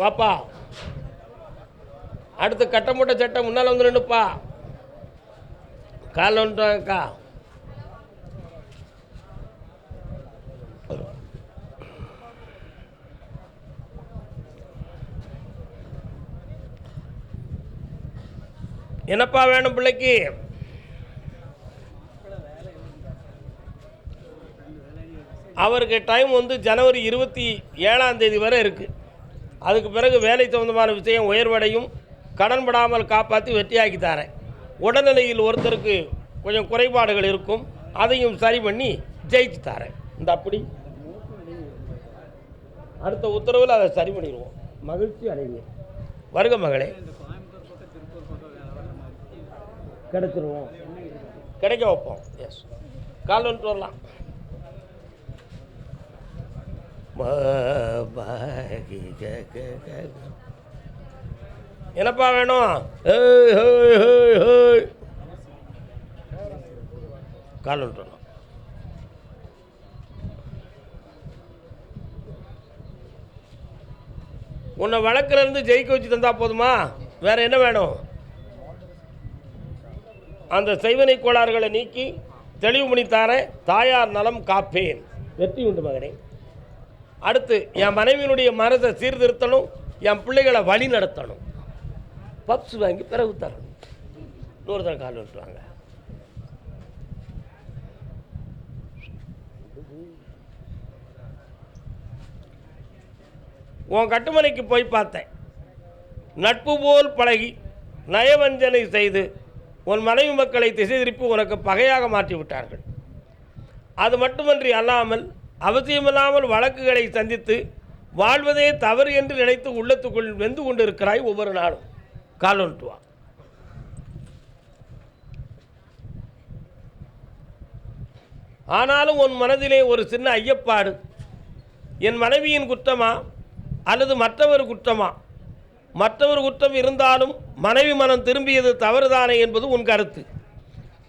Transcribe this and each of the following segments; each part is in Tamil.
வாப்பா. அடுத்து கட்டமுட்ட சட்டை முன்னால் வந்து நின்றுப்பா காலில் வந்துட்டாங்கக்கா என்னப்பா வேணும் பிள்ளைக்கு? அவருக்கு டைம் வந்து ஜனவரி இருபத்தி ஏழாம் தேதி வரை இருக்குது அதுக்கு பிறகு வேலை சம்பந்தமான விஷயம் உயர்வடையும். கடன்படாமல் காப்பாற்றி வெற்றியாக்கி தரேன். உடல்நிலையில் ஒருத்தருக்கு கொஞ்சம் குறைபாடுகள் இருக்கும். அதையும் சரி பண்ணி ஜெயிச்சு தரேன். இந்த அப்படி. அடுத்த உத்தரவில் அதை சரி பண்ணிடுவோம். மகிழ்ச்சி அடைவீர் வருக மகளே. கிடைச்சிருவோம். கிடைக்க வைப்போம். எஸ் கால் வந்துட்டு வரலாம். என்னப்பா வேணும் கால் விட்டுணும் உன்னை வழக்குல இருந்து ஜெயிக்க வச்சு தந்தா போதுமா வேற என்ன வேணும் அந்த சைவனை கோளாறுகளை நீக்கி தெளிவு பண்ணி தாரேன் தாயார் நலம் காப்பேன் வெற்றி உண்டு மகனே அடுத்து என் மனைவியினுடைய மனதை சீர்திருத்தணும் என் பிள்ளைகளை வழி நடத்தணும். பப்ஸ் வாங்கி பிறகு தரணும். நூறு தர கால் விட்டுருவாங்க உன் கட்டுமனைக்கு போய் பார்த்தேன். நட்பு போல் பழகி நயவஞ்சனை செய்து உன் மனைவி மக்களை திசை திருப்பி உனக்கு பகையாக மாற்றி விட்டார்கள் அது மட்டுமன்றி அல்லாமல் அவசியமில்லாமல் வழக்குகளை சந்தித்து வாழ்வதே தவறு என்று நினைத்து உள்ளத்துக்குள் வெந்து கொண்டிருக்கிறாய் ஒவ்வொரு நாளும். கால் ஆனாலும் உன் மனதிலே ஒரு சின்ன ஐயப்பாடு. என் மனைவியின் குற்றமா அல்லது மற்றவர் குற்றமா? மற்றவர் குற்றம் இருந்தாலும் மனைவி மனம் திரும்பியது தவறுதானே என்பது உன் கருத்து.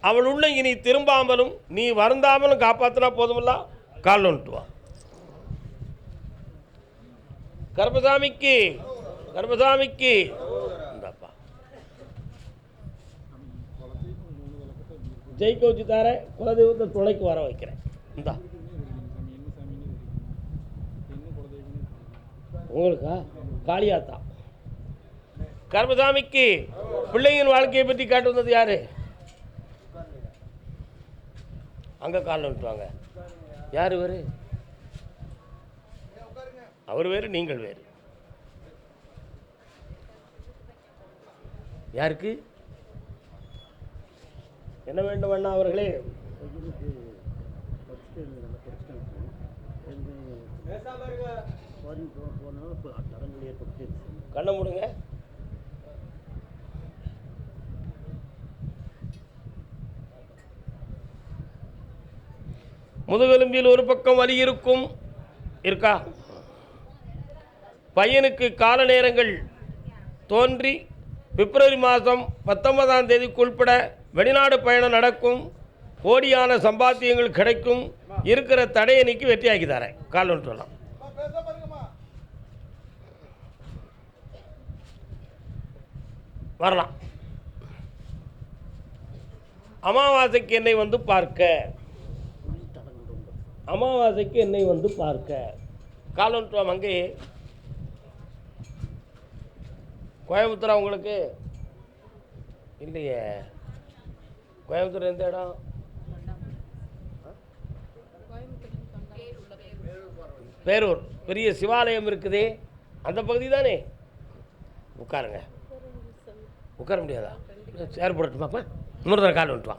அவள் உள்ள இனி திரும்பாமலும் நீ வருந்தாமலும் காப்பாற்றினா போதுமில்ல? காலில் வந்துட்டு வா கர்பசாமிக்கு கர்பசாமிக்கு இந்தாப்பா. ஜெயிக்க வச்சு தார குலதெய்வத்தை துணைக்கு வர வைக்கிறேன். இந்தா. உங்களுக்கா? காளியாத்தா. கர்மசாமிக்கு பிள்ளையின் வாழ்க்கையை பற்றி காட்டு வந்தது யாரு? அங்கே காலில் விட்டுவாங்க யார் இவர்? அவர் வேறு நீங்கள் வேறு. யாருக்கு? என்ன வேண்டும் அண்ணா அவர்களே? கண்ணை மூடுங்க. முதுகெலும்பில் ஒரு பக்கம் வலி இருக்கும். இருக்கா? பையனுக்கு கால நேரங்கள் தோன்றி பிப்ரவரி மாதம் பத்தொன்பதாம் தேதிக்கு உட்பட வெளிநாடு பயணம் நடக்கும். கோடியான சம்பாத்தியங்கள் கிடைக்கும். இருக்கிற தடையை நீக்கி வெற்றியாக்கி தரேன் கால் சொல்லலாம். வரலாம். அமாவாசைக்கு என்னை வந்து பார்க்க. அமாவாசைக்கு என்னை வந்து பார்க்க. காலன்ட்டுவா மங்கை கோயம்புத்தூரா உங்களுக்கு? இல்லையே. கோயம்புத்தூர் எந்த இடம்? பேரூர். பெரிய சிவாலயம் இருக்குதே. அந்த பகுதி தானே? உட்காருங்க. உட்கார முடியாதா? சேர் போடட்டுமாப்பா இன்னொரு தடவை கால் வந்துட்டு வா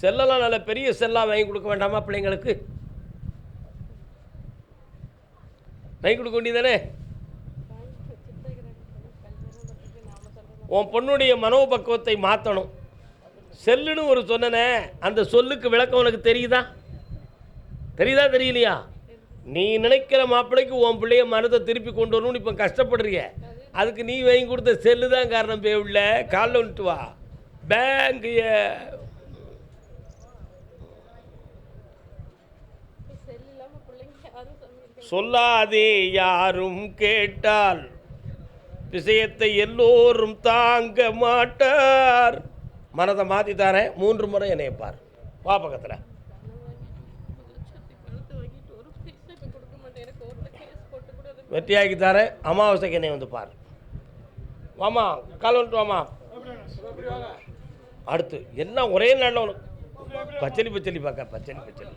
செல்லெல்லாம் நல்ல பெரிய செல்லாக வாங்கி கொடுக்க வேண்டாமா பிள்ளைங்களுக்கு? வாங்கி கொடுக்க வேண்டியதானே உன் பொண்ணுடைய மனோபக்குவத்தை மாற்றணும் செல்லுன்னு ஒரு சொன்னனே அந்த சொல்லுக்கு விளக்கம் உனக்கு தெரியுதா? தெரியுதா தெரியலையா? நீ நினைக்கிற மாப்பிள்ளைக்கு உன் பிள்ளைய மனதை திருப்பி கொண்டு வரணும்னு இப்போ கஷ்டப்படுறிய. அதுக்கு நீ வாங்கி கொடுத்த செல்லு தான் காரணம் பே உள்ள காலில் வந்துட்டு வா. பேங்க் செல் இல்லாம பிள்ளைங்க யாரும் சமைக்க சொல்லாதே யாரும் கேட்டால் விஷயத்தை எல்லோரும் தாங்க மாட்டார். மனதை மாற்றி தாரேன் மூன்று முறை என்னை பார். வா பக்கத்தில். வெற்றியாக்கி தரேன் அமாவாசைக்கு என்னை வந்து பார். வாமா கால் வந்துட்டு வாமா. அடுத்து எல்லாம் ஒரே நாளில் உனக்கு. பச்சளி பச்சளி பார்க்க பச்சளி பச்சளி.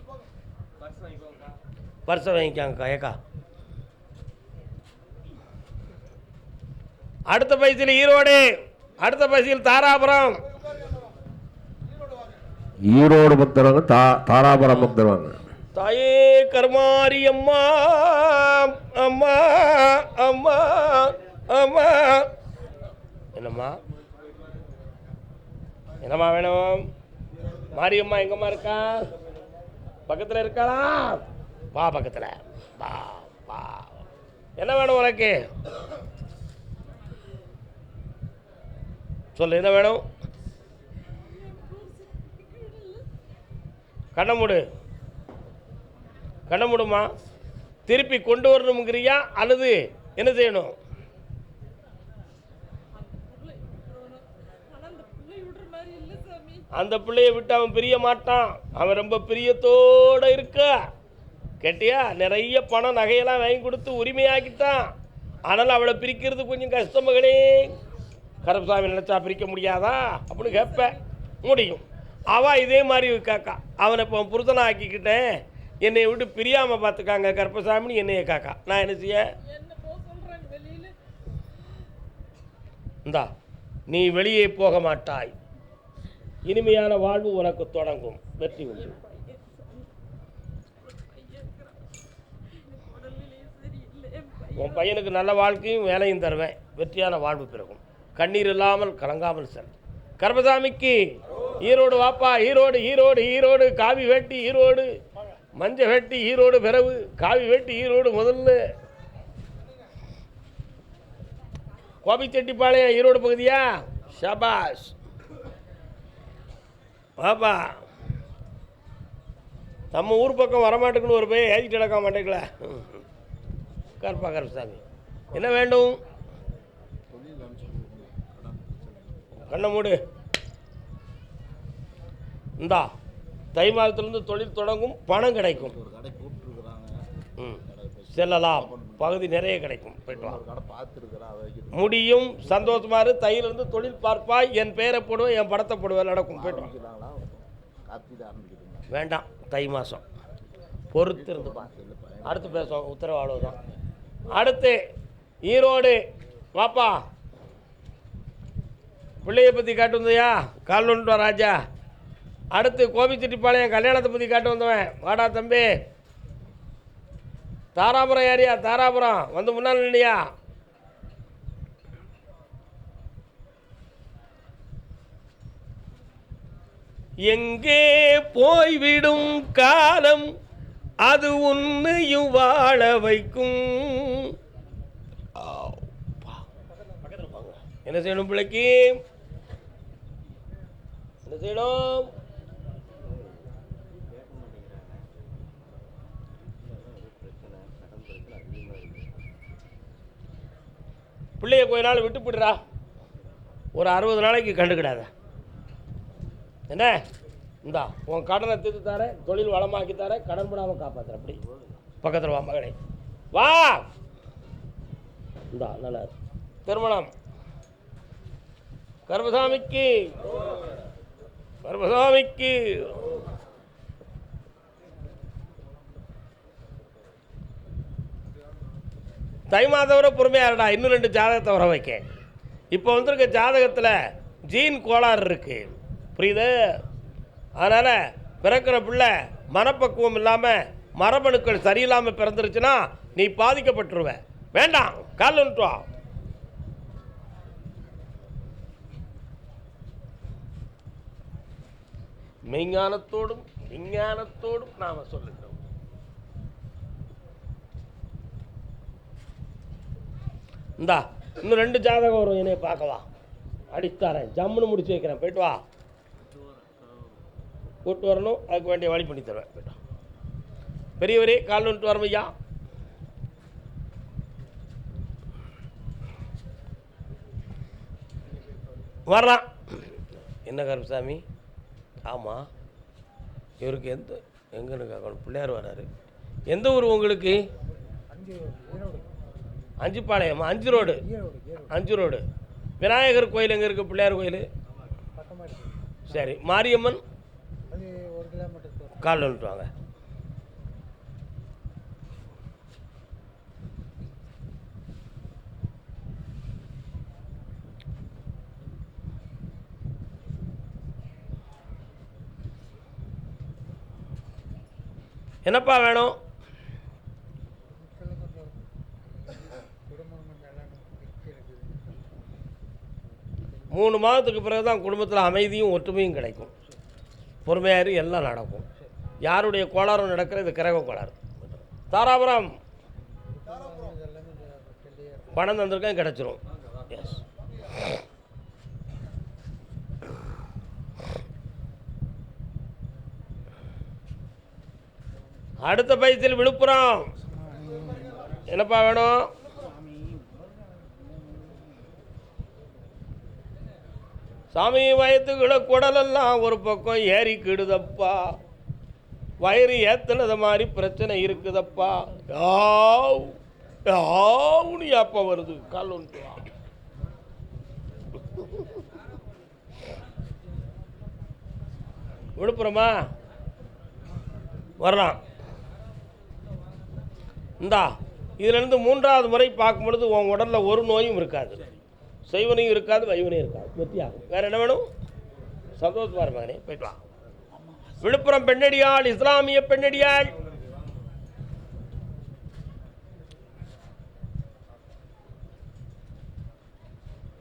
பர்ஸை வாங்கிக்காங்கக்கா ஏக்கா. அடுத்த பைசில் ஈரோடு அடுத்த பைசில் தாராபுரம். ஈரோடு பக்தரவங்க தா தாராபுரம் பக்தரவங்க தாயே கருமாரி அம்மா அம்மா அம்மா அம்மா. என்னம்மா? என்னம்மா வேணும்? மாரியம்மா எங்கம்மா இருக்கா? பக்கத்தில் இருக்காளா? வா பக்கத்தில் வா வா என்ன வேணும் உனக்கு? சொல்லு என்ன வேணும்? கண்ணை மூடு. கண்ண மூடுமா? திருப்பி கொண்டு வரணுங்கிறியா அல்லது என்ன செய்யணும்? அந்த பிள்ளையை அந்த பிள்ளைய விட்டு அவன் பிரிய மாட்டான். அவன் ரொம்ப பிரியத்தோட இருக்க. கேட்டியா? நிறைய பணம் நகையெல்லாம் வாங்கி கொடுத்து உரிமையாக்கிட்டான். ஆனால் அவளை பிரிக்கிறது கொஞ்சம் கஷ்டம் மகளே கருப்பசாமி நினச்சா பிரிக்க முடியாதா? அப்படின்னு கேட்பேன் முடியும். அவள் இதே மாதிரி காக்கா. அவனை இப்போ புருஷனை ஆக்கிக்கிட்டேன் என்னை விட்டு பிரியாமல் பார்த்துக்காங்க கருப்பசாமின்னு என்னைய காக்கா. நான் என்ன செய்ய? இந்தா நீ வெளியே போக மாட்டாய். இனிமையான வாழ்வு உனக்கு தொடங்கும். வெற்றி உண்டு. உன் பையனுக்கு நல்ல வாழ்க்கையும் வேலையும் தருவேன். வெற்றியான வாழ்வு பிறகும் கண்ணீர் இல்லாமல் கலங்காமல் செல். கர்மசாமிக்கு ஈரோடு வாப்பா ஈரோடு ஈரோடு ஈரோடு காவி வெட்டி ஈரோடு. மஞ்ச வெட்டி ஈரோடு பிறவு காவி வெட்டி ஈரோடு முதல்ல. கோபிச்செட்டிப்பாளையம் ஈரோடு பகுதியா? ஷபாஷ். வாப்பா. நம்ம ஊர் பக்கம் வரமாட்டேக்குன்னு ஒரு போய் ஏஜிட்டு நடக்க மாட்டேங்களா கருப்பா கருப்பசாமி என்ன வேண்டும்? கண்ணை மூடு. இந்தா தை மாதத்துலேருந்து தொழில் தொடங்கும் பணம் கிடைக்கும். ம் செல்லலாம். பகுதி நிறைய கிடைக்கும். போயிட்டு வா. ஒரு கடை பார்த்துருக்குறேன் அதை வைக்க முடியும். சந்தோஷமா இரு. தையிலிருந்து தொழில் பார்ப்பாய். என் பெயரை போடுவேன் என் படத்தை போடுவேன். நடக்கும். போயிட்டு வா. ஆரம்பிக்கிறாங்களா? கார்த்திகை ஆரம்பிக்குதுங்களா வேண்டாம். தை மாதம் பொறுத்து இருந்து அடுத்து பேசுவோம். உத்தரவு அவ்வளவுதான். அடுத்து ஈரோடு. வாப்பா. பிள்ளைய பற்றி காட்டு வந்தியா? கால் ஒன்று ராஜா. அடுத்து கோபிச்செட்டிப்பாளையம் கல்யாணத்தை பற்றி காட்டு வந்தவன். வாடா தம்பி. தாராபுரம் ஏரியா தாராபுரம். வந்து முன்னால் இல்லையா எங்கே போய்விடும் காலம்? அது உன்னையும் வாழ வைக்கும். என்ன செய்யணும் பிள்ளைக்கு? என்ன செய்யணும்? பிள்ளைய கொஞ்ச நாள் விட்டு போடுறா ஒரு அறுபது நாளைக்கு கண்டுக்கிடாத. என்ன? இந்தா உன் கடனை தீர்த்து தர தொழில் வளமாக்கி தர கடன் படாமல் காப்பாற்றுற அப்படி. பக்கத்தில் வா மகனே வா! இந்தா நல்லா திருமணம். கர்மசாமிக்கு. கர்மசாமிக்கு. தை மாதவரை பொறுமையாக இருடா இன்னும் ரெண்டு ஜாதகத்தை வர வைக்க. இப்போ வந்திருக்க ஜாதகத்தில் ஜீன் கோளாறு இருக்குது புரியுது? அதனால் பிறக்கிற பிள்ளை மனப்பக்குவம் இல்லாமல் மரபணுக்கள் சரியில்லாமல் பிறந்துருச்சுன்னா நீ பாதிக்கப்பட்டுருவ. வேண்டாம் கால் வா. மெய்ஞானத்தோடும் விஞ்ஞானத்தோடும் நாம் சொல்லுகிறோம். இந்தா இன்னும் ரெண்டு ஜாதகம் வரும் என்னைய பார்க்கவா அடித்தாரேன் ஜம்முன்னு முடிச்சு வைக்கிறேன் போயிட்டு வா. கூட்டு வரணும் அதுக்கு வேண்டிய வழி பண்ணி தருவேன். பெரியவரே கால் வந்துட்டு வரோம் ஐயா. வர்றான் என்ன கருப்பசாமி? ஆமாம் இவருக்கு எந்த எங்கன்னு கேட்கணும் பிள்ளையார் வராரு. எந்த ஊர் உங்களுக்கு? அஞ்சுப்பாளையம் அஞ்சு ரோடு. அஞ்சு ரோடு. விநாயகர் கோயில் எங்கே இருக்குது பிள்ளையார் கோயில்? சரி. மாரியம்மன்? காலில் வந்துட்டு என்னப்பா வேணும்? மூணு மாதத்துக்கு பிறகு தான் குடும்பத்தில் அமைதியும் ஒற்றுமையும் கிடைக்கும். பொறுமையாரு எல்லாம் நடக்கும். யாருடைய கோளாறும் நடக்கிற இது கிரக கோளாறு. தாராபுரம். பணம் தந்திருக்கேன் கிடச்சிரும். எஸ் அடுத்த பைசல் விழுப்புரம். என்னப்பா வேணும்? சாமி வயத்துக்குள்ள குடலெல்லாம் ஒரு பக்கம் ஏறிக்கிடுதப்பா. வயிறு ஏத்துனது மாதிரி பிரச்சனை இருக்குதப்பா. யாவ் யாவுன்னு ஏப்ப வருது. கால் ஒன்று விழுப்புரமா? வரலாம். இந்தா இதுலேருந்து மூன்றாவது முறை பார்க்கும் பொழுது உன் உடலில் ஒரு நோயும் இருக்காது. செய்வனையும் இருக்காது வைவனையும் இருக்காது. வெற்றியாகும் வேறு என்ன வேணும்? சந்தோஷமாக இரு போயிட்டு வா. விழுப்புரம் பெண்ணடியாள் இஸ்லாமிய பெண்ணடியாள்